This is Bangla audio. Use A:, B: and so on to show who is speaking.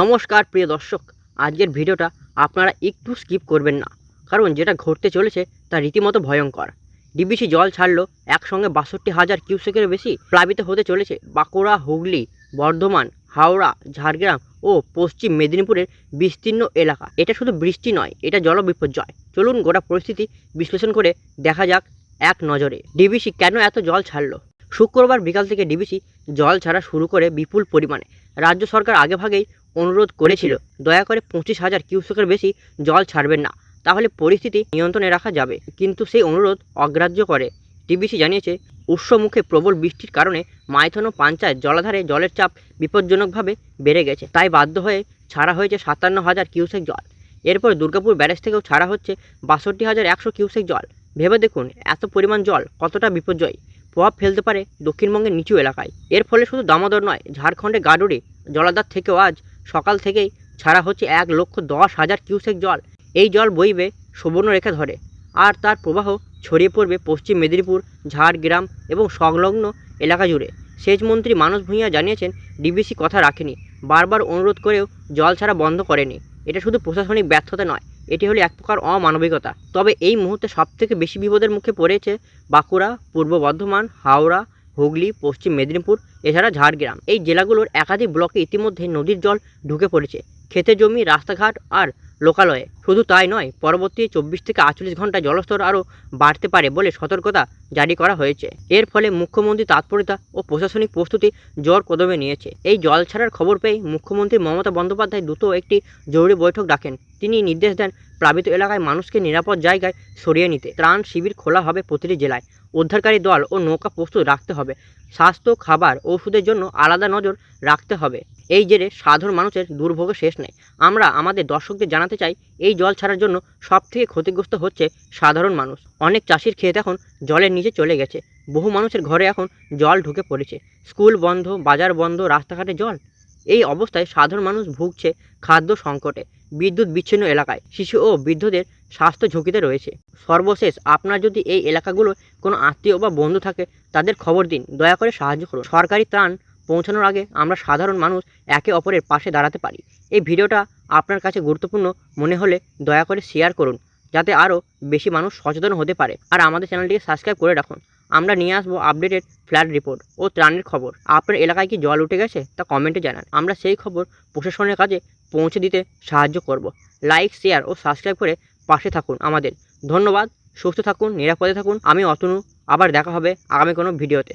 A: নমস্কার, প্রিয় দর্শক। আজকের ভিডিওটা আপনারা একটু স্কিপ করবেন না, কারণ যেটা ঘটতে চলেছে তা রীতিমতো ভয়ঙ্কর। ডিবিসি জল ছাড়লো একসঙ্গে বাষট্টি হাজার কিউসেকের বেশি। প্লাবিত হতে চলেছে বাঁকুড়া, হুগলি, বর্ধমান, হাওড়া, ঝাড়গ্রাম ও পশ্চিম মেদিনীপুরের বিস্তীর্ণ এলাকা। এটা শুধু বৃষ্টি নয়, এটা জল বিপর্যয়। চলুন গোটা পরিস্থিতি বিশ্লেষণ করে দেখা যাক এক নজরে। ডিবিসি কেন এত জল ছাড়লো? শুক্রবার বিকাল থেকে ডিবিসি জল ছাড়া শুরু করে বিপুল পরিমাণে। রাজ্য সরকার আগেভাগেই অনুরোধ করেছিল, দয়া করে পঁচিশ হাজার কিউসেকের বেশি জল ছাড়বেন না, তাহলে পরিস্থিতি নিয়ন্ত্রণে রাখা যাবে। কিন্তু সেই অনুরোধ অগ্রাহ্য করে টিবিসি জানিয়েছে উৎসমুখে প্রবল বৃষ্টির কারণে মাইথন ও পাঞ্চায়েত জলাধারে জলের চাপ বিপজ্জনকভাবে বেড়ে গেছে, তাই বাধ্য হয়ে ছাড়া হয়েছে সাতান্ন হাজার কিউসেক জল। এরপর দুর্গাপুর ব্যারেজ থেকেও ছাড়া হচ্ছে বাষট্টি হাজার একশো কিউসেক জল। ভেবে দেখুন, এত পরিমাণ জল কতটা বিপর্যয়ী। প্রভাব ফেলতে পারে দক্ষিণবঙ্গের নিচু এলাকায়। এর ফলে শুধু দামোদর নয় ঝাড়খণ্ডে গাডুরি, জলাধার থেকেও আজ সকাল থেকেই ছাড়া হচ্ছে এক লক্ষ দশ হাজার কিউসেক জল। এই জল বইবে সুবর্ণরেখা ধরে। আর তার প্রবাহ ছড়িয়ে পড়বে পশ্চিম মেদিনীপুর, ঝাড়গ্রাম এবং সংলগ্ন এলাকা জুড়ে। সেচমন্ত্রী মানস ভূঁইয়া জানিয়েছেন, ডিবিসি কথা রাখেনি। বারবার অনুরোধ করেও জল ছাড়া বন্ধ করেনি। এটা শুধু প্রশাসনিক ব্যর্থতা নয় এটি হলো এক প্রকার অমানবিকতা। তবে এই মুহূর্তে সবথেকে বেশি বিপদের মুখে পড়েছে বাঁকুড়া, পূর্ব বর্ধমান, হাওড়া, হুগলি, পশ্চিম মেদিনীপুর, এছাড়া ঝাড়গ্রাম। এই জেলাগুলোর একাধিক ব্লকে ইতিমধ্যে নদীর জল ঢুকে পড়েছে। ক্ষেতে জমি, রাস্তাঘাট আর লোকালয়ে। শুধু তাই নয়, পরবর্তী চব্বিশ থেকে আটচল্লিশ ঘণ্টা জলস্তর আরও বাড়তে পারে বলে সতর্কতা জারি করা হয়েছে। এর ফলে মুখ্যমন্ত্রী তৎপরতা ও প্রশাসনিক প্রস্তুতি জোর কদমে নিয়েছে। এই জল ছাড়ার খবর পেয়ে মুখ্যমন্ত্রী মমতা বন্দ্যোপাধ্যায় দ্রুত একটি জরুরি বৈঠক ডাকেন। তিনি নির্দেশ দেন প্লাবিত এলাকায় মানুষকে নিরাপদ জায়গায় সরিয়ে নিতে ত্রাণ শিবির খোলা হবে প্রতিটি জেলায়। উদ্ধারকারী দল ও নৌকা প্রস্তুত রাখতে হবে। স্বাস্থ্য, খাবার, ওষুধের জন্য আলাদা নজর রাখতে হবে। এই জেরে সাধারণ মানুষের দুর্ভোগ শেষ নেই। আমরা আমাদের দর্শকদের জানাতে চাই, এই জল ছাড়ার জন্য সব থেকে ক্ষতিগ্রস্ত হচ্ছে সাধারণ মানুষ। অনেক চাষির ক্ষেত এখন জলের নিচে চলে গেছে। বহু মানুষের ঘরে এখন জল ঢুকে পড়েছে। স্কুল বন্ধ, বাজার বন্ধ, রাস্তাঘাটে জল। এই অবস্থায় সাধারণ মানুষ ভুগছে খাদ্য সংকটে। বিদ্যুৎ বিচ্ছিন্ন এলাকায় শিশু ও বৃদ্ধদের স্বাস্থ্য ঝুঁকিতে রয়েছে। সর্বশেষ আপনার যদি এই এলাকাগুলো কোনো আত্মীয় বা বন্ধু থাকে, তাদের খবর দিন। দয়া করে সাহায্য করুন। সরকারি ত্রাণ পৌঁছানোর আগে আমরা সাধারণ মানুষ একে অপরের পাশে দাঁড়াতে পারি। এই ভিডিওটা আপনার কাছে গুরুত্বপূর্ণ মনে হলে দয়া করে শেয়ার করুন, যাতে আরও বেশি মানুষ সচেতন হতে পারে। আর আমাদের চ্যানেলটিকে সাবস্ক্রাইব করে রাখুন। আমরা নিয়ে আসব আপডেটেড ফ্ল্যাট রিপোর্ট ও ত্রাণের খবর। আপনার এলাকায় কি জল উঠে গেছে? তা কমেন্টে জানান। আমরা সেই খবর প্রশাসনের কাছে পৌঁছে দিতে সাহায্য করব। লাইক শেয়ার ও সাবস্ক্রাইব করে পাশে থাকুন আমাদের। ধন্যবাদ। সুস্থ থাকুন, নিরাপদে থাকুন। আমি অতনু। আবার দেখা হবে আগামী কোনো ভিডিওতে